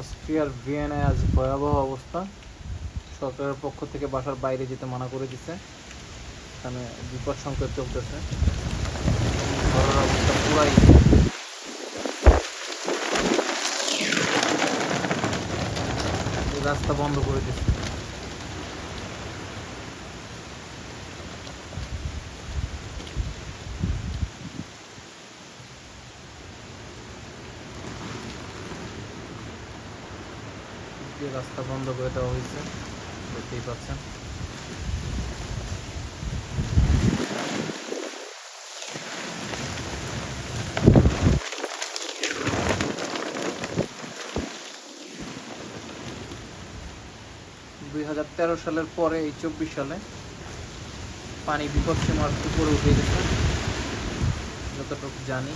অস্ট্রিয়ার ভিয়েনায় আজ ভয়াবহ অবস্থা। সরকারের পক্ষ থেকে বাসার বাইরে যেতে মানা করে দিচ্ছে এখানে বিপদ সংকেত চলতেছে। অবস্থা পুরাই রাস্তা বন্ধ করে দিচ্ছে যে রাস্তা বন্ধ করে দেওয়া হয়েছে। দেখতেই পাচ্ছেন। দুই হাজার তেরো সালের পরে এই চব্বিশ সালে পানি বিপদ সীমার উপরে উঠে গেছে। যতটুকু জানি।